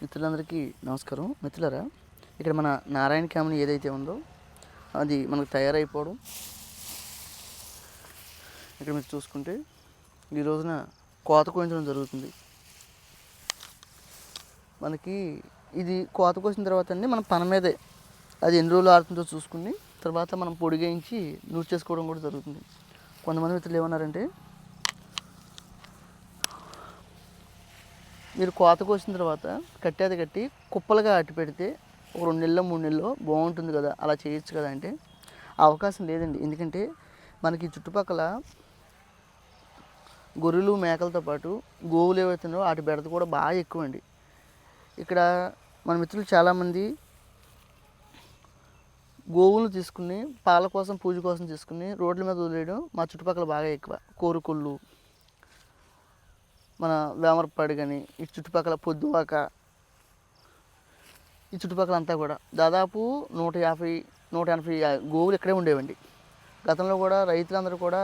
మిత్రులందరికీ నమస్కారం. మిత్రులరా ఇక్కడ మన నారాయణ కామిని ఏదైతే ఉందో అది మనకు తయారైపోవడం. ఇక్కడ మీరు చూసుకుంటే ఈ రోజున కోత కోయించడం జరుగుతుంది. మనకి ఇది కోత కోసిన తర్వాత అండి మనం పని మీదే అది ఎన్ని రోజులు ఆడుతుందో చూసుకుని తర్వాత మనం పొడిగేయించి నూరు చేసుకోవడం కూడా జరుగుతుంది. కొంతమంది మిత్రులు ఏమన్నారంటే మీరు కోత కోసిన తర్వాత కట్టేది కట్టి కుప్పలుగా అట్టి పెడితే ఒక రెండు నెలలో మూడు నెలలో బాగుంటుంది కదా అలా చేయొచ్చు కదా అంటే అవకాశం లేదండి. ఎందుకంటే మనకి చుట్టుపక్కల గొర్రెలు మేకలతో పాటు గోవులు ఏవైతున్నాయో వాటి బెడత కూడా బాగా ఎక్కువ అండి ఇక్కడ మన మిత్రులు చాలామంది గోవులు తీసుకుని పాల కోసం పూజ కోసం తీసుకుని రోడ్ల మీద వదిలేయడం మా చుట్టుపక్కల బాగా ఎక్కువ. కోరుకుళ్ళు మన వేమరపాడు కానీ ఈ చుట్టుపక్కల పొద్దువాక ఈ చుట్టుపక్కల అంతా కూడా దాదాపు నూట యాభై నూట ఎనభై గోవులు ఇక్కడే ఉండేవండి. గతంలో కూడా రైతులందరూ కూడా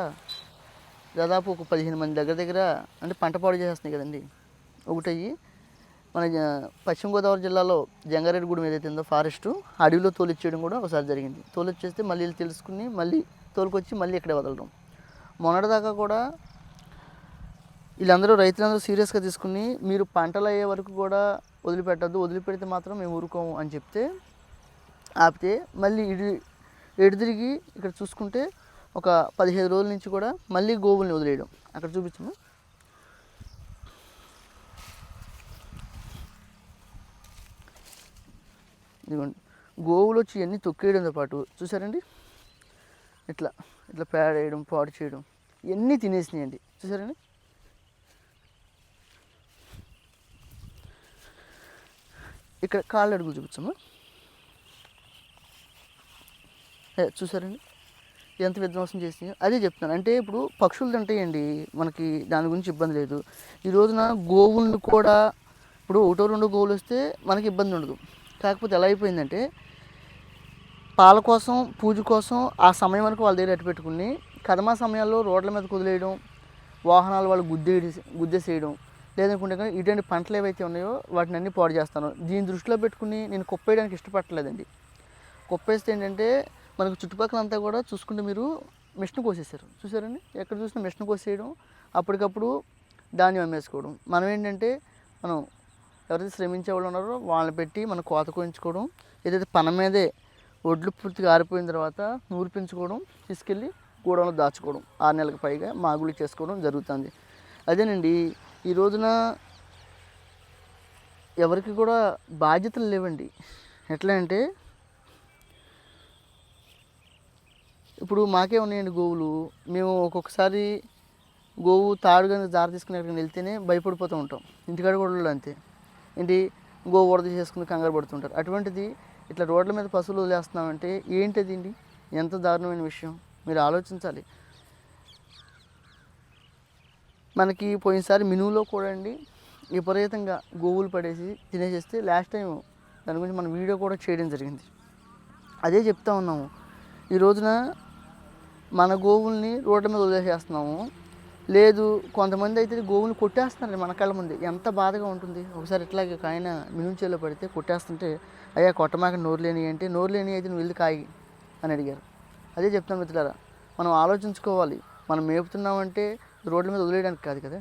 దాదాపు ఒక పదిహేను మంది దగ్గర దగ్గర అంటే పంట పాడు చేసేస్తున్నాయి కదండి. ఒకటయ్యి మన పశ్చిమ గోదావరి జిల్లాలో జంగారెడ్డిగూడెం ఏదైతే ఉందో ఫారెస్ట్ అడవిలో తోలిచ్చేయడం కూడా ఒకసారి జరిగింది. తోలిచ్చేస్తే మళ్ళీ వీళ్ళు తెలుసుకుని మళ్ళీ తోలుకొచ్చి మళ్ళీ ఇక్కడే వదలడం. మొన్నటిదాకా కూడా వీళ్ళందరూ రైతులందరూ సీరియస్గా తీసుకుని మీరు పంటలు అయ్యే వరకు కూడా వదిలిపెట్టద్దు. వదిలిపెడితే మాత్రం మేము ఊరుకోము అని చెప్తే ఆపితే మళ్ళీ ఇడి ఎడు తిరిగి ఇక్కడ చూసుకుంటే ఒక పదిహేను రోజుల నుంచి కూడా మళ్ళీ గోవుల్ని వదిలేయడం. అక్కడ చూపించము. ఇదిగోండి. గోవులు వచ్చి ఇవన్నీ తొక్కేయడంతో పాటు చూసారండి? ఇట్లా ఇట్లా పేడ వేయడం పాడు చేయడం ఇవన్నీ తినేసినాయండి. చూసారండి? ఇక్కడ కాళ్ళు అడుగులు చూపించమ్మా. చూసారండి? ఎంత విధ్వంసం చేసినాయో. అదే చెప్తున్నాను. అంటే ఇప్పుడు పక్షులు తింటాయండి మనకి దాని గురించి ఇబ్బంది లేదు. ఈ రోజున గోవులను కూడా ఇప్పుడు ఒకటో రెండు గోవులు వస్తే మనకి ఇబ్బంది ఉండదు. కాకపోతే ఎలా అయిపోయిందంటే పాల కోసం పూజ కోసం ఆ సమయం వరకు వాళ్ళ దగ్గర పెట్టుకుని కదమా సమయాల్లో రోడ్ల మీద కుదిలేయడం వాహనాలు వాళ్ళు గుద్దే గుద్దేసేయడం లేదనుకుంటే కనుక ఇటువంటి పంటలు ఏవైతే ఉన్నాయో వాటిని అన్ని పాడు చేస్తాను. దీని దృష్టిలో పెట్టుకుని నేను కుప్పేయడానికి ఇష్టపడలేదండి కుప్పేస్తే ఏంటంటే మనకు చుట్టుపక్కల అంతా కూడా చూసుకుంటే మీరు మిషన్ కోసేసారు చూసారండి? ఎక్కడ చూసినా మిషన్ కోసేయడం అప్పటికప్పుడు ధాన్యం అమ్మేసుకోవడం. మనం ఏంటంటే మనం ఎవరైతే శ్రమించే వాళ్ళు ఉన్నారో వాళ్ళని పెట్టి మనం కోత కోయించుకోవడం ఏదైతే పన మీదే ఒడ్లు పూర్తిగా ఆరిపోయిన తర్వాత నూర్పించుకోవడం తీసుకెళ్ళి గూడంలో దాచుకోవడం ఆరు నెలలకు పైగా మాగులు చేసుకోవడం జరుగుతుంది. అదేనండి ఈ రోజున ఎవరికి కూడా బాధ్యతలు లేవండి. ఎట్లా అంటే ఇప్పుడు మాకే ఉన్నాయండి గోవులు. మేము ఒక్కొక్కసారి గోవు తాడుగా దారి జార తీసుకుని ఎక్కడికి వెళ్తేనే భయపడిపోతూ ఉంటాం. ఇంటికాడ కూడా అంతే. ఏంటి? గోవు వరద చేసుకుని కంగారు పడుతుంటారు. అటువంటిది ఇట్లా రోడ్ల మీద పశువులు వదిలేస్తున్నామంటే ఏంటది అండి? ఎంత దారుణమైన విషయం. మీరు ఆలోచించాలి. మనకి పోయినసారి మినువులో కూడా అండి విపరీతంగా గోవులు పడేసి తినేసేస్తే లాస్ట్ టైం దాని గురించి మనం వీడియో కూడా చేయడం జరిగింది. అదే చెప్తా ఉన్నాము. ఈ రోజున మన గోవుల్ని రోడ్ల మీద వదిలేసేస్తున్నాము. లేదు కొంతమంది అయితే గోవుని కొట్టేస్తున్నారు మన కళ్ళ ముందు. ఎంత బాధగా ఉంటుంది. ఒకసారి ఇట్లాగే ఒక ఆయన మినుంచేలో పడితే కొట్టేస్తుంటే అయ్యా కొట్టమాక నోరు లేని అంటే నోరు లేని అయితే నువ్వు వెళ్ళి కాయి అని అడిగారు. అదే చెప్తాను మిత్రులారా మనం ఆలోచించుకోవాలి. మనం మేపుతున్నామంటే రోడ్ల మీద వదిలేయడానికి కాదు కదా?